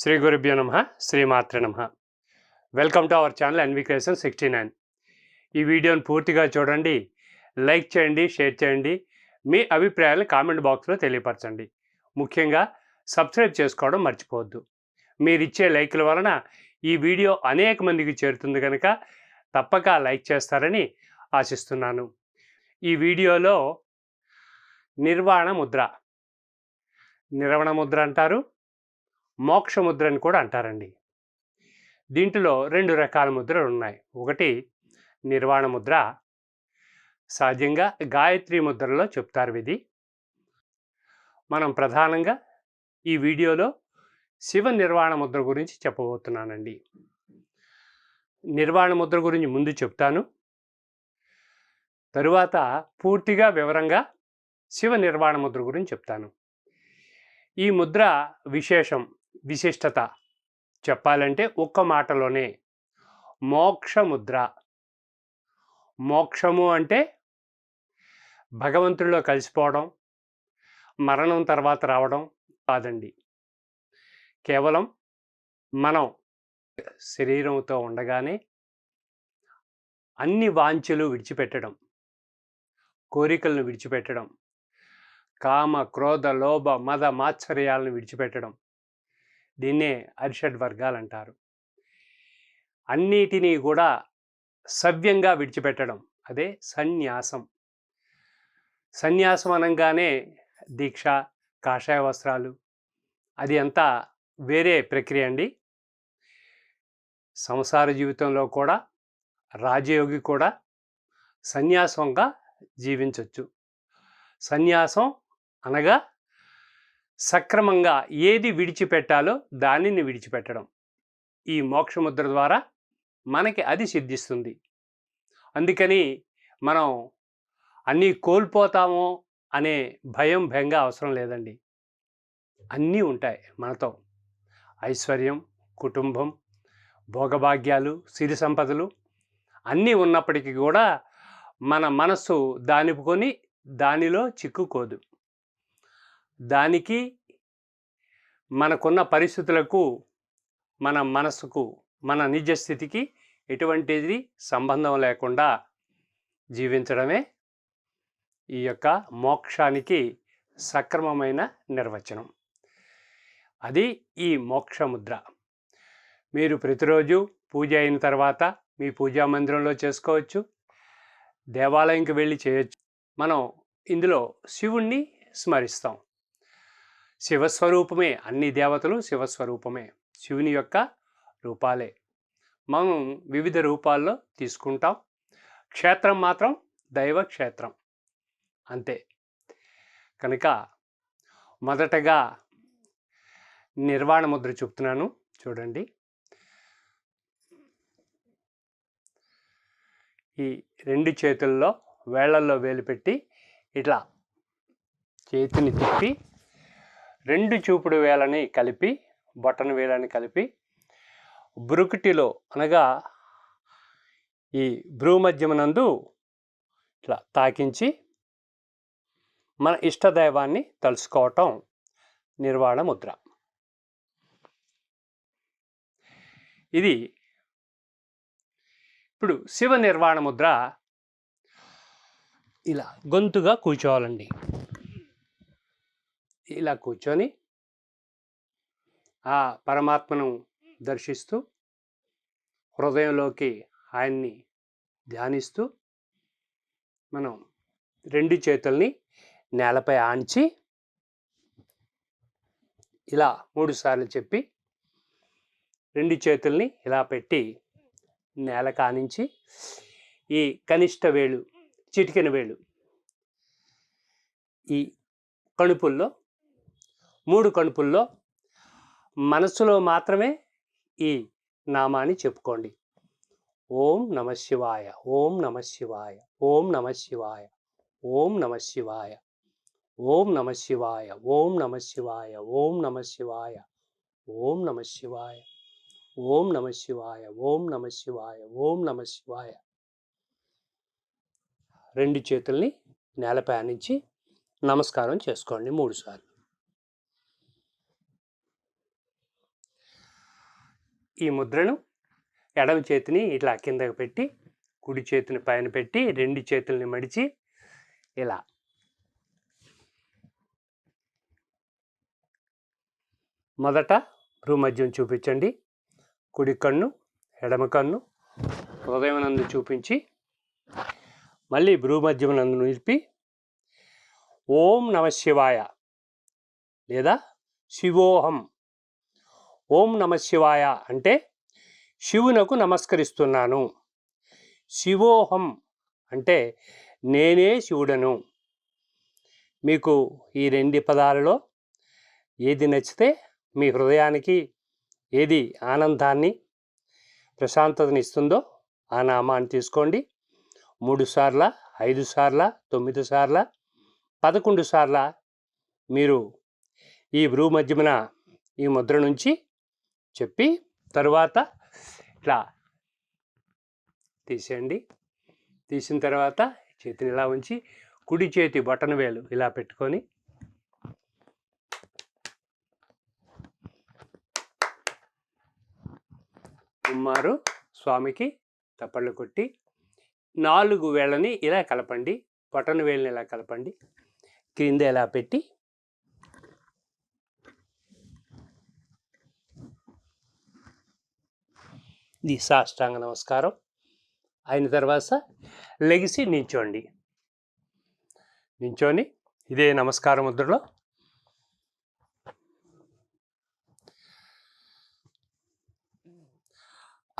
శ్రీ గురుభ్యో నమ శ్రీమాత్ర నమ. Welcome to our channel NV creation sixty nine ఈ వీడియోని పూర్తిగా చూడండి లైక్ చేయండి షేర్ చేయండి మీ అభిప్రాయాలు కామెంట్ బాక్స్లో తెలియపరచండి. ముఖ్యంగా సబ్స్క్రైబ్ చేసుకోవడం మర్చిపోవద్దు. మీరిచ్చే లైక్ల వలన ఈ వీడియో అనేక మందికి చేరుతుంది కనుక తప్పక లైక్ చేస్తారని ఆశిస్తున్నాను. ఈ వీడియోలో నిర్వాణ ముద్ర నిర్వణ ముద్ర అంటారు. మోక్షముద్ర అని కూడా అంటారండి. దీంట్లో రెండు రకాల ముద్రలు ఉన్నాయి. ఒకటి నిర్వాణ ముద్ర సహజంగా గాయత్రి ముద్రలో చెప్తారు ఇది మనం ప్రధానంగా ఈ వీడియోలో శివ నిర్వాణ ముద్ర గురించి చెప్పబోతున్నానండి. నిర్వాణ ముద్ర గురించి ముందు చెప్తాను. తరువాత పూర్తిగా వివరంగా శివ నిర్వాణ ముద్ర గురించి చెప్తాను. ఈ ముద్ర విశేషం విశిష్టత. చెప్పాలంటే ఒక్క మాటలోనే. మోక్షముద్ర. మోక్షము అంటే భగవంతుడిలో కలిసిపోవడం మరణం తర్వాత రావడం కాదండి. కేవలం మనం శరీరంతో ఉండగానే అన్ని వాంఛలు విడిచిపెట్టడం కోరికలను విడిచిపెట్టడం కామ క్రోధ లోభ మద మాత్సర్యాలను విడిచిపెట్టడం దీన్నే అరిషడ్ వర్గాలు అంటారు అన్నిటినీ కూడా సవ్యంగా విడిచిపెట్టడం అదే సన్యాసం. సన్యాసం అనగానే దీక్ష కాషాయ వస్త్రాలు అది అంతా వేరే ప్రక్రియ అండి. సంసార జీవితంలో కూడా రాజయోగి కూడా సన్యాసంగా జీవించవచ్చు సన్యాసం అనగా సక్రమంగా ఏది విడిచిపెట్టాలో దానిని విడిచిపెట్టడం. ఈ మోక్షముద్ర ద్వారా మనకి అది సిద్ధిస్తుంది. అందుకని మనం అన్నీ కోల్పోతామో అనే భయం భయంగా అవసరం లేదండి. అన్నీ ఉంటాయి మనతో. ఐశ్వర్యం కుటుంబం భోగభాగ్యాలు సిరి సంపదలు అన్నీ ఉన్నప్పటికీ కూడా మన మనస్సు దానిపుకొని దానిలో చిక్కుకోదు. దానికి మనకున్న పరిస్థితులకు మన మనసుకు మన నిజస్థితికి ఎటువంటిది సంబంధం లేకుండా జీవించడమే ఈ యొక్క మోక్షానికి సక్రమమైన నిర్వచనం. అది ఈ మోక్షముద్ర. మీరు ప్రతిరోజు పూజ అయిన తర్వాత మీ పూజా మందిరంలో చేసుకోవచ్చు. దేవాలయంకి వెళ్ళి చేయొచ్చు. మనం ఇందులో శివుణ్ణి స్మరిస్తాం. శివస్వరూపమే. అన్ని దేవతలు శివస్వరూపమే. శివుని యొక్క రూపాలే. మనం వివిధ రూపాల్లో తీసుకుంటాం. క్షేత్రం మాత్రం దైవ క్షేత్రం అంతే. కనుక మొదటగా నిర్వాణ ముద్ర చెప్తున్నాను. చూడండి. ఈ రెండు చేతుల్లో వేళ్ళలో వేలు పెట్టి ఇట్లా చేతిని తిప్పి రెండు చూపుడు వేలని కలిపి బొట్టన వేలని కలిపి బ్రుకుటిలో అనగా ఈ భ్రూమధ్యమునందు ఇట్లా తాకించి మన ఇష్టదైవాన్ని తలుసుకోవటం నిర్వాణ ముద్ర. ఇది ఇప్పుడు శివ నిర్వాణ ముద్ర ఇలా గొంతుగా కూర్చోవాలండి. ఇలా కూర్చొని ఆ పరమాత్మను దర్శిస్తూ హృదయంలోకి ఆయన్ని ధ్యానిస్తూ మనం రెండు చేతుల్ని నేలపై ఆంచి ఇలా మూడు సార్లు చెప్పి రెండు చేతుల్ని ఇలా పెట్టి నేల కానించి ఈ కనిష్ట వేలు చిటికెన వేలు ఈ కణుపుల్లో మూడు కణుపుల్లో మనస్సులో మాత్రమే ఈ నామాన్ని చెప్పుకోండి ఓం నమ శివాయ ఓం నమ శివాయ ఓం నమ శివాయ ఓం నమ శివాయ ఓం నమ శివాయ ఓం నమ శివాయ ఓం నమ శివాయ ఓం నమ శివాయ ఓం నమ శివాయ ఓం నమ శివాయ ఓం నమ శివాయ రెండు చేతుల్ని నేలపై నుంచి నమస్కారం చేసుకోండి మూడుసార్లు ఈ ముద్రను ఎడమ చేతిని ఇట్లా కిందకు పెట్టి కుడి చేతిని పైన పెట్టి రెండు చేతుల్ని మడిచి ఇలా. మొదట భూమధ్యం చూపించండి. కుడి కన్ను ఎడమ కన్ను హృదయం చూపించి మళ్ళీ భూమధ్యం నిలిపి ఓం నమ శివాయ లేదా శివోహం ఓం నమ శివాయ అంటే శివునకు నమస్కరిస్తున్నాను. శివోహం అంటే నేనే శివుడను. మీకు ఈ రెండు పదాలలో ఏది నచ్చితే మీ హృదయానికి ఏది ఆనందాన్ని ప్రశాంతతని ఇస్తుందో ఆ నామాన్ని తీసుకోండి. మూడు సార్ల ఐదు సార్ల తొమ్మిది సార్ల పదకొండు సార్ల మీరు ఈ భ్రూ మధ్యమున ఈ ముద్ర నుంచి చెప్పి తర్వాత ఇట్లా తీసేయండి. తీసిన తర్వాత చేతిని ఇలా ఉంచి కుడి చేతి బొటన వేలు ఇలా పెట్టుకొని ఉమ్మారు స్వామికి తప్పళ్ళు కొట్టి నాలుగు వేళ్ళని ఇలా కలపండి. బొటన వేలని ఇలా కలపండి. క్రింద ఇలా పెట్టి ఇది సాష్టాంగ నమస్కారం. అయిన తర్వాత లెగిసి నించోండి నించోని ఇదే నమస్కార ముద్రలో.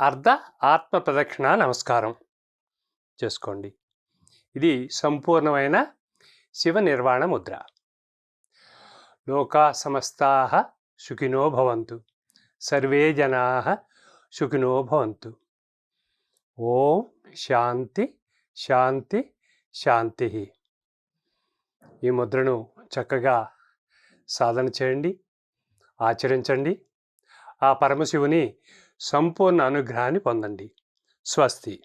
అర్ధ ఆత్మ ప్రదక్షిణ నమస్కారం చేసుకోండి. ఇది సంపూర్ణమైన శివ నిర్వాణ ముద్ర. లోకా సమస్తా సుఖినో భవంతు. సర్వే జనా సుఖినో భవంతు. ఓం శాంతి శాంతి శాంతి. ఈ ముద్రను చక్కగా సాధన చేయండి ఆచరించండి. ఆ పరమశివుని సంపూర్ణ అనుగ్రహాన్ని పొందండి. స్వస్తి.